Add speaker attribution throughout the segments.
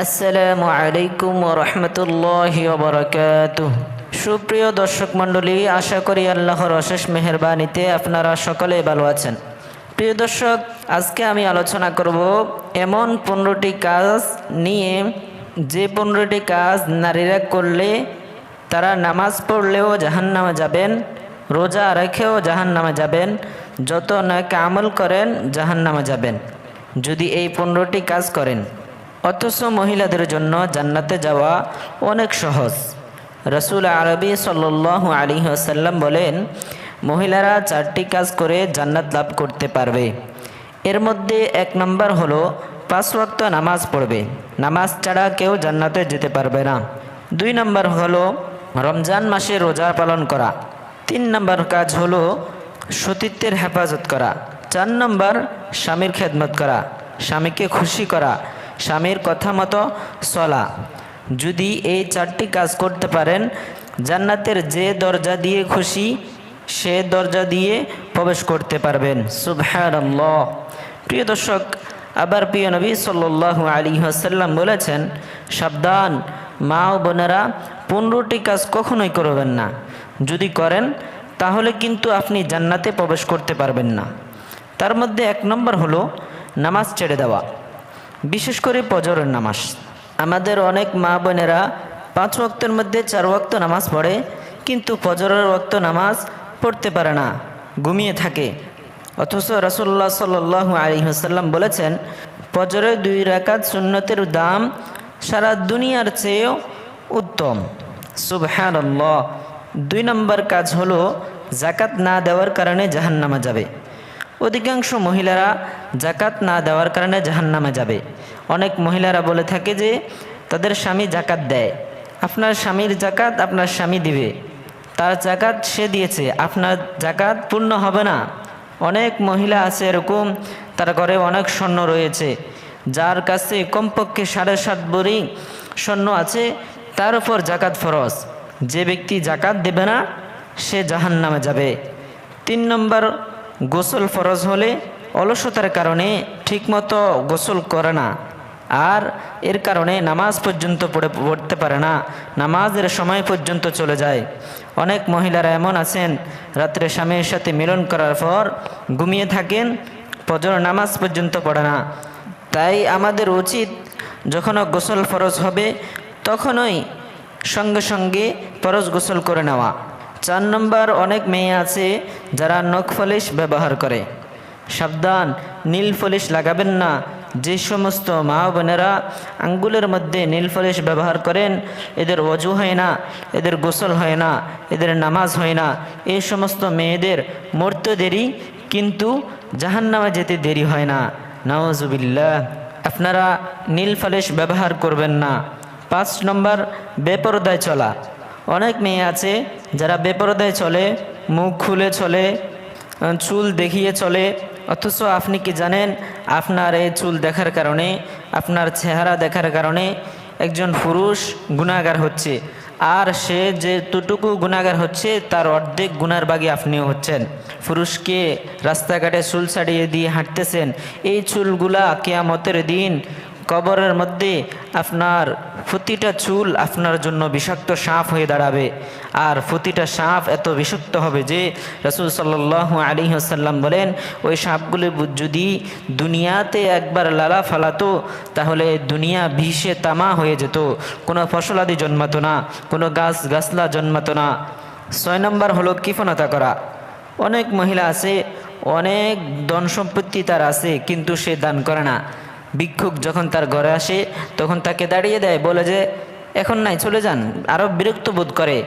Speaker 1: আসসালামু আলাইকুম রহমতুল্লাহ বরকাত সুপ্রিয় দর্শক মণ্ডলী, আশা করি আল্লাহর অশেষ মেহরবানিতে আপনারা সকলে ভালো আছেন। প্রিয় দর্শক, আজকে আমি আলোচনা করব এমন পনেরোটি কাজ নিয়ে যে পনেরোটি কাজ নারীরা করলে তারা নামাজ পড়লেও জাহান্নামে যাবেন, রোজা রেখেও জাহান্নামে যাবেন, যত নাকি আমল করেন জাহান্নামে যাবেন। যদি এই পনেরোটি কাজ করেন অথচ মহিলাদের জন্য জান্নাতে যাওয়া অনেক সহজ। রসুল আরবি সাল্লাহ আলী আসাল্লাম বলেন, মহিলারা চারটি কাজ করে জান্নাত লাভ করতে পারবে। এর মধ্যে এক নম্বর হলো পাঁচ ওয়াক্ত নামাজ পড়বে। নামাজ ছাড়া কেউ জান্নাতে যেতে পারবে না। দুই নম্বর হলো রমজান মাসে রোজা পালন করা। তিন নম্বর কাজ হলো সতীত্বের হেফাজত করা। চার নম্বর স্বামীর খেদমত করা, স্বামীকে খুশি করা স্বামীর কথা মতো চলা। যদি এই চারটি কাজ করতে পারেন, জান্নাতের যে দরজা দিয়ে খুশি, সে দরজা দিয়ে প্রবেশ করতে পারবেন। সুবহানাল্লাহ। প্রিয় দর্শক, আবার প্রিয় নবী সাল্লু আলী আসাল্লাম বলেছেন, সাবধান, মা ও বোনেরা পনেরোটি কাজ কখনোই করবেন না। যদি করেন, তাহলে কিন্তু আপনি জান্নাতে প্রবেশ করতে পারবেন না। তার মধ্যে এক নম্বর হলো, নামাজ ছেড়ে দেওয়া। বিশেষ করে পজরের নামাজ। আমাদের অনেক মা বোনেরা পাঁচ ওয়াক্তের মধ্যে চার ওয়াক্ত নামাজ পড়ে, কিন্তু ফজরের ওয়াক্ত নামাজ পড়তে পারে না, ঘুমিয়ে থাকে। অথচ রসুল্লাহ সাল্লাহ আলী হাসাল্লাম বলেছেন ফজরের দুই রাকাত সুন্নতের দাম সারা দুনিয়ার চেয়েও উত্তম। সুবহান দুই নম্বর কাজ হলো, জাকাত না দেওয়ার কারণে জাহান্নামা যাবে। অধিকাংশ মহিলারা জাকাত না দেওয়ার কারণে জাহান্নামে যাবে। অনেক মহিলারা বলে থাকে যে, তাদের স্বামী জাকাত দেয়। আপনার স্বামীর জাকাত আপনার স্বামী দিবে। তার জাকাত সে দিয়েছে। আপনার জাকাত পূর্ণ হবে না। অনেক মহিলা আছে এরকম, তার ঘরে অনেক স্বর্ণ রয়েছে। যার কাছে কমপক্ষে সাড়ে সাত বড়ি স্বর্ণ আছে, তার উপর জাকাত ফরজ। যে ব্যক্তি জাকাত দেবে না, সে জাহান নামে যাবে। তিন নম্বর গোসল ফরজ হলে অলসতার কারণে ঠিকমতো গোসল করে না। আর এর কারণে নামাজ পর্যন্ত পড়ে, পড়তে পারে না। নামাজের সময় পর্যন্ত চলে যায়। অনেক মহিলারা এমন আছেন, রাত্রে স্বামীর সাথে মিলন করার পর ঘুমিয়ে থাকেন, ফজর নামাজ পর্যন্ত পড়ে না। তাই আমাদের উচিত যখন গোসল ফরজ হবে, তখনই সঙ্গে সঙ্গে ফরজ গোসল করে নেওয়া। চার নম্বর অনেক মেয়ে আছে যারা নখ ফলিশ ব্যবহার করে। সাবধান, নীল ফলিশ লাগাবেন না। যে সমস্ত মা বোনেরা আঙ্গুলের মধ্যে নীল ফলিশ ব্যবহার করেন, এদের অজু হয় না, এদের গোসল হয় না, এদের নামাজ হয় না। এই সমস্ত মেয়েদের মরতে দেরি, কিন্তু জাহান্নামে যেতে দেরি হয় না। নওয়াজুবিল্লাহ আপনারা নীল ফলিশ ব্যবহার করবেন না। পাঁচ নম্বর, বেপরদায় চলা। অনেক মেয়ে আছে যারা বেপরদায় চলে, মুখ খুলে চলে চুল দেখিয়ে চলে। অথচ আপনি কি জানেন, আপনার এই চুল দেখার কারণে, আপনার চেহারা দেখার কারণে একজন পুরুষ গুণাগার হচ্ছে। আর সে যে তুটুকু গুণাগার হচ্ছে, তার অর্ধেক গুনার বাগি আপনিও হচ্ছেন। পুরুষকে রাস্তাঘাটে চুল ছাড়িয়ে দিয়ে হাঁটতেছেন, এই চুলগুলা কেয়ামতের দিন কবরের মধ্যে আপনার প্রতিটা চুল আপনার জন্য বিষাক্ত সাপ হয়ে দাঁড়াবে। আর প্রতিটা সাপ এত বিষাক্ত হবে যে রসুল সাল্লাহ আলী আসাল্লাম বলেন, ওই সাপগুলি যদি দুনিয়াতে একবার লালা ফালাতো, তাহলে দুনিয়া বিষে তামা হয়ে যেত। কোনো ফসলাদি জন্মাতো না, কোনো গাছ গাছলা জন্মাতো না। ছয় নম্বর হলো কিফনতা করা। অনেক মহিলা আছে, অনেক ধন সম্পত্তি তার আছে, কিন্তু সে দান করে না। ভিক্ষুক যখন তার ঘরে আসে, তখন তাকে দাঁড়িয়ে দেয়, বলে যে, এখন নাই, চলে যান। আরও বিরক্ত বোধ করে।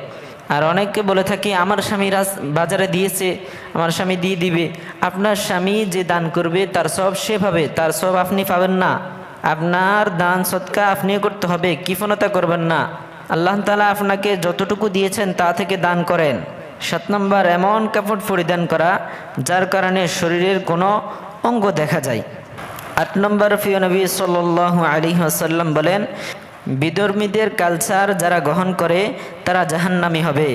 Speaker 1: আর অনেককে বলে থাকি, আমার স্বামী রাজ, বাজারে দিয়েছে, আমার স্বামী দিয়ে দিবে। আপনার স্বামী যে দান করবে, তার সব সে পাবে তার সব আপনি পাবেন না। আপনার দান সৎকা আপনিও করতে হবে কিফনতা করবেন না। আল্লাহ তালা আপনাকে যতটুকু দিয়েছেন, তা থেকে দান করেন। সাত নম্বর, এমন কাপড় পরিধান করা, যার কারণে শরীরের কোনো অঙ্গ দেখা যায়। আট নম্বর প্রিয় নবী সাল আলী আসাল্লাম বলেন, বিধর্মীদের কালচার যারা গ্রহণ করে, তারা জাহান্নামি হবে।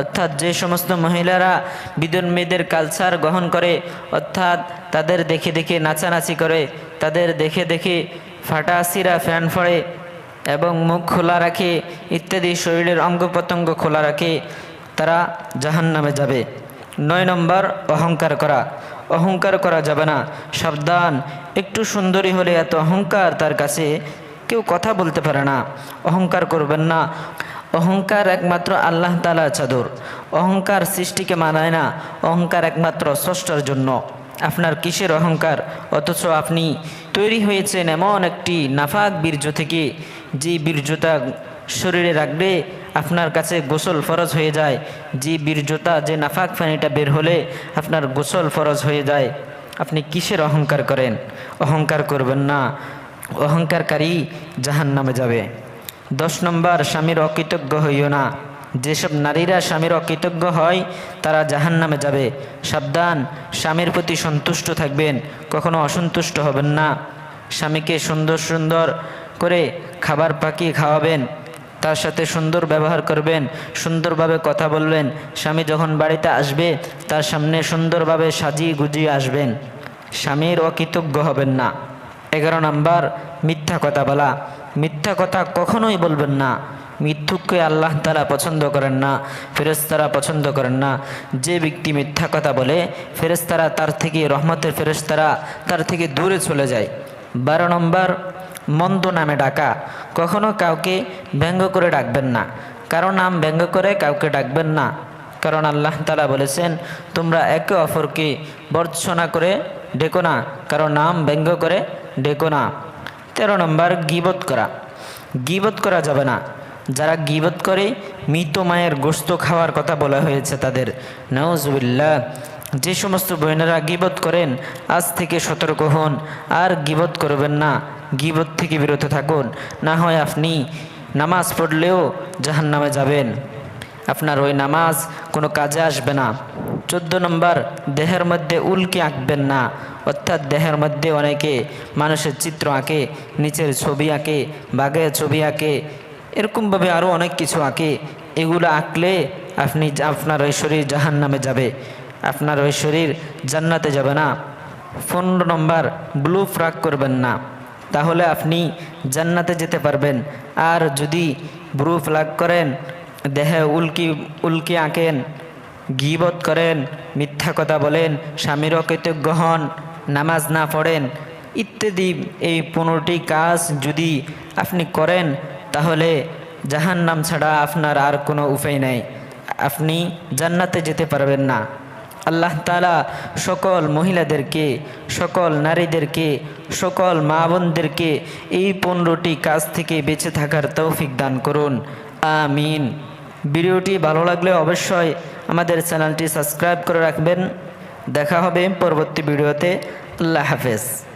Speaker 1: অর্থাৎ যে সমস্ত মহিলারা বিধর্মীদের কালচার গ্রহণ করে, অর্থাৎ তাদের দেখে দেখে নাচানাচি করে, তাদের দেখে দেখে ফাটা সিরা ফ্যান ফড়ে এবং মুখ খোলা রাখে, ইত্যাদি শরীরের অঙ্গ প্রত্যঙ্গ খোলা রাখে, তারা জাহান নামে যাবে। নয় নম্বর, অহংকার করা। অহংকার করা যাবে না। সাবধান। একটু সুন্দরী হলে এত অহংকার তার কাছে কেউ কথা বলতে পারে না। অহংকার করবেন না। অহংকার একমাত্র আল্লাহ তালা চাদর। অহংকার সৃষ্টিকে মানায় না। অহংকার একমাত্র স্রষ্টার জন্য। আপনার কিসের অহংকার? অথচ আপনি তৈরি হয়েছেন এমন একটি নাফাক বীর্য থেকে। যে বীর্যতা শরীরে রাখলে আপনার কাছে গোসল ফরজ হয়ে যায়। যে বীর্যতা যে নাফাক পানিটা বের হলে আপনার গোসল ফরজ হয়ে যায়। আপনি কিসের অহংকার করেন? অহংকার করবেন না। অহংকারকারী জাহান নামে যাবে। দশ নম্বর, স্বামীর অকৃতজ্ঞ হইও না। যেসব নারীরা স্বামীর অকৃতজ্ঞ হয়, তারা জাহান নামে যাবে। সাবধান, স্বামীর প্রতি সন্তুষ্ট থাকবেন, কখনো অসন্তুষ্ট হবেন না। স্বামীকে সুন্দর সুন্দর করে খাবার পাকিয়ে খাওয়াবেন। তার সাথে সুন্দর ব্যবহার করবেন, সুন্দরভাবে কথা বলবেন। স্বামী যখন বাড়িতে আসবে, তার সামনে সুন্দরভাবে সাজিয়ে গুজিয়ে আসবেন। স্বামীর অকৃতজ্ঞ হবেন না। এগারো নম্বর, মিথ্যা কথা বলা। মিথ্যা কথা কখনোই বলবেন না। মিথ্যুককে আল্লাহ তারা পছন্দ করেন না ফেরেস্তারা পছন্দ করেন না। যে ব্যক্তি মিথ্যা কথা বলে ফেরেস্তারা তার থেকে রহমতের ফেরেস্তারা তার থেকে দূরে চলে যায়। বারো নম্বর মন্দ নামে ডাকা। কখনো কাউকে ব্যঙ্গ করে ডাকবেন না। কারও নাম ব্যঙ্গ করে কাউকে ডাকবেন না। কারণ আল্লাহ তালা বলেছেন, তোমরা একে অপরকে বর্জনা করে ডেকো না। কারও নাম ব্যঙ্গ করে ডেকো না। তেরো নম্বর, গিবত করা। গিবত করা যাবে না। যারা গিবত করে, মৃত মায়ের গোস্ত খাওয়ার কথা বলা হয়েছে তাদের। নওজুবিল্লাহ যে সমস্ত বোনেরা গিবত করেন, আজ থেকে সতর্ক হন। আর গিবত করবেন না। গিবত থেকে বিরত থাকুন। না হয় আপনি নামাজ পড়লেও জাহান নামে যাবেন। আপনার ওই নামাজ কোনো কাজে আসবে না। চোদ্দ নম্বর, দেহের মধ্যে উল্কি আঁকবেন না। অর্থাৎ দেহের মধ্যে অনেকে মানুষের চিত্র আঁকে, নিচের ছবি আঁকে, বাঘের ছবি আঁকে, এরকমভাবে আরও অনেক কিছু আঁকে। এগুলো আঁকলে আপনি আপনার ওই শরীর জাহান নামে যাবে। আপনার ওই শরীর জান্নাতে যাবে না। পনেরো নম্বর, ব্লু ফ্রাক করবেন না। তাহলে আপনি জান্নাতে যেতে পারবেন। আর যদি ব্রু ফ্লাগ করেন, দেহে উল্কি উল্কি আঁকেন, গিবত করেন, মিথ্যা কথা বলেন স্বামীর অকৃতজ্ঞ হন, নামাজ না পড়েন, ইত্যাদি এই পনেরোটি কাজ যদি আপনি করেন, তাহলে জাহান নাম ছাড়া আপনার আর কোনো উপায় নেই। আপনি জান্নাতে যেতে পারবেন না। আল্লাহ তালা সকল মহিলাদেরকে, সকল নারীদেরকে, সকল মা বোনদেরকে এই পনেরোটি কাজ থেকে বেঁচে থাকার তৌফিক দান করুন। আমিন। ভিডিওটি ভালো লাগলে অবশ্যই আমাদের চ্যানেলটি সাবস্ক্রাইব করে রাখবেন। দেখা হবে পরবর্তী ভিডিওতে। আল্লাহ হাফেজ।